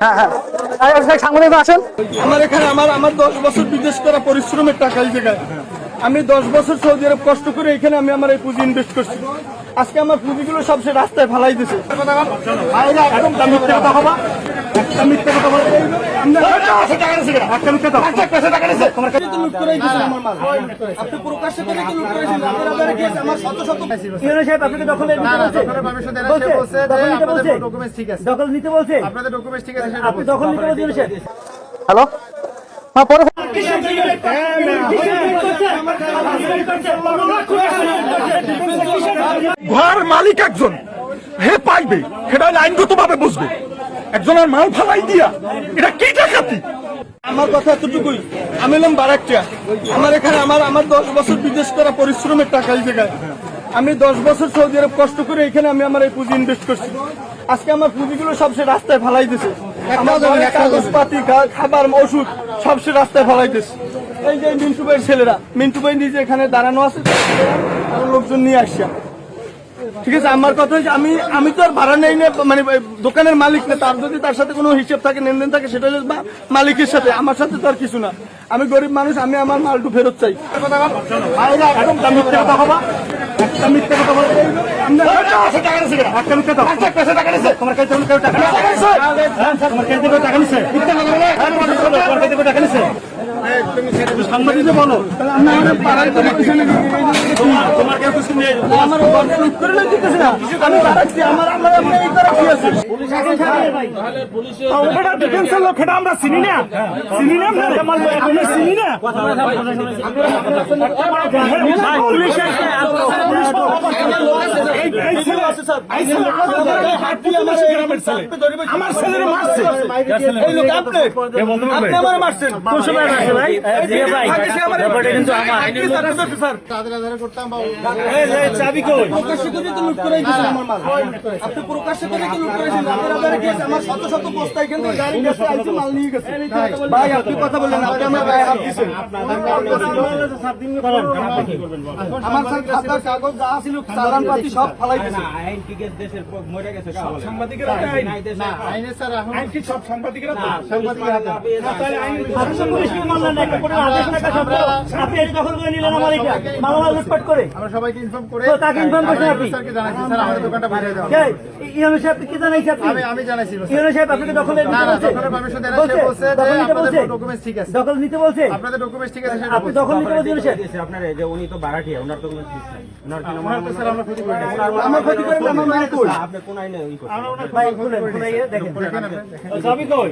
হ্যাঁ হ্যাঁ। আসেন। আমার এখানে আমার আমার দশ বছর বিদেশ করা পরিশ্রমের টাকা এই জায়গায়। আমি দশ বছর সৌদি আরব কষ্ট করে এখানে আমি আমার এই পুঁজি ইনভেস্ট করছি। আজকে আমার পুঁজিগুলো সব সে রাস্তায় ফালাই দিছে। মিথ্যে কথা একটা মিথ্যে কথা বলা। হ্যালো? হ্যাঁ পরে ঘর মালিক একজন হে পাইবে সেটা আইনগত ভাবে বুঝবে। একজনের মাল ফালাই দিয়া এটা কি ডাকাতি? আমার কথা এতটুকুই। আমি এলাম বারাকটিয়া। আমার এখানে আমার আমার দশ বছর বিদেশ করা পরিশ্রমের টাকা এই জায়গায়। আমি দশ বছর সৌদি আরব কষ্ট করে এখানে আমি আমার এই পুঁজি ইনভেস্ট করছি। আজকে আমার পুঁজিগুলো সব সে রাস্তায় ফালাই দিছে। আমার কাগজপাতি খাবার ওষুধ সব সে রাস্তায় ফালাই দিছে। এই যে মিন্টু ভাইয়ের ছেলেরা মিন্টু ভাই নিজে এখানে দাঁড়ানো আছে আরও লোকজন নিয়ে আসছে। ঠিক আছে আমার কথা হচ্ছে আমি আমি তো আর ভাড়া নেই না মানে দোকানের মালিক না তার যদি তার সাথে কোনো হিসেব থাকে লেনদেন থাকে সেটা হচ্ছে মা- মালিকের সাথে আমার সাথে তো আর কিছু না। আমি গরিব মানুষ আমি আমার মালটু ফেরত চাই। কথা একটা মিথ্যে কথা বলা একটা মিথ্যে কথা তোমার কাছে কেউ টাকা হ্যাঁ, তোমার কাছে কেউ টাকা নিছে? মিথ্যে কথা বলে? হ্যাঁ, তোমার কাছে কেউ টাকা নিছে? সাংবাদিকদের বলো। তাহলে আমি আমার দিতেছে না। আমরা চিনি না। চিনি না আমরা? আমরা চিনি না। পুলিশ আমার ছেলের মারছে। এই লোক আপনি আপনি আমার মারছেন। কোন সময় মারছে ভাই? ব্যাপারটা কিন্তু আমার। স্যার তাদের আধারে করতাম বা চাবি কই? প্রকাশ্যে করে তো লুট করেই দিয়েছেন আমার মাল। আপনি প্রকাশ্যে করে তো লুট করেছেন। আপনার আবার কেস আমার শত শত বস্তা এখান থেকে গাড়ি গেছে আইছে মাল নিয়ে গেছে। ভাই আপনি কথা বললেন আপনি আমার গায়ে হাত দিছেন আমার স্যার খাতা কাগজ যা ছিল চালান পাতি সব ফালাই দিয়েছে সাংবাদিকেরা আইন। আইনে স্যার এখন সব সাংবাদিকেরা সাংবাদিকের হাতে আসাম পুলিশকে মানলেন না একটা কোটি আদেশ টাকা সত্ত্বেও আপনি এটি দখল করে নিলেন আমার এটা মালামাল লুটপাট করে। আমরা সবাইকে ইনফর্ম করে তো তাকে inform করছেন আপনি? স্যারকে জানাইছি স্যার আমাদের দোকানটা বুঝিয়ে দেওয়া কে? সাহেব কি জানাইছে আপনি? আমি আমি জানাইছি স্যার। সাহেব আপনাকে দখলে নিতে না বলছে। দোকানের পারমিশন দেন সে বলছে যে আপনাদের ডকুমেন্টস ঠিক আছে। দখল নিতে বলছে। আপনাদের ডকুমেন্টস ঠিক আছে আপনি দখল নিতে বলছে আপনার যে উনি তো ভাড়াটিয়া ওনার তো কোনো ঠিক নাই। ওনার আমরা ক্ষতি করি না। ক্ষতি করে আমার মায়ের কই আপনি কোন আইনে ই করছেন? ভাই খুলে খুলে দেখেন। চাবি কই?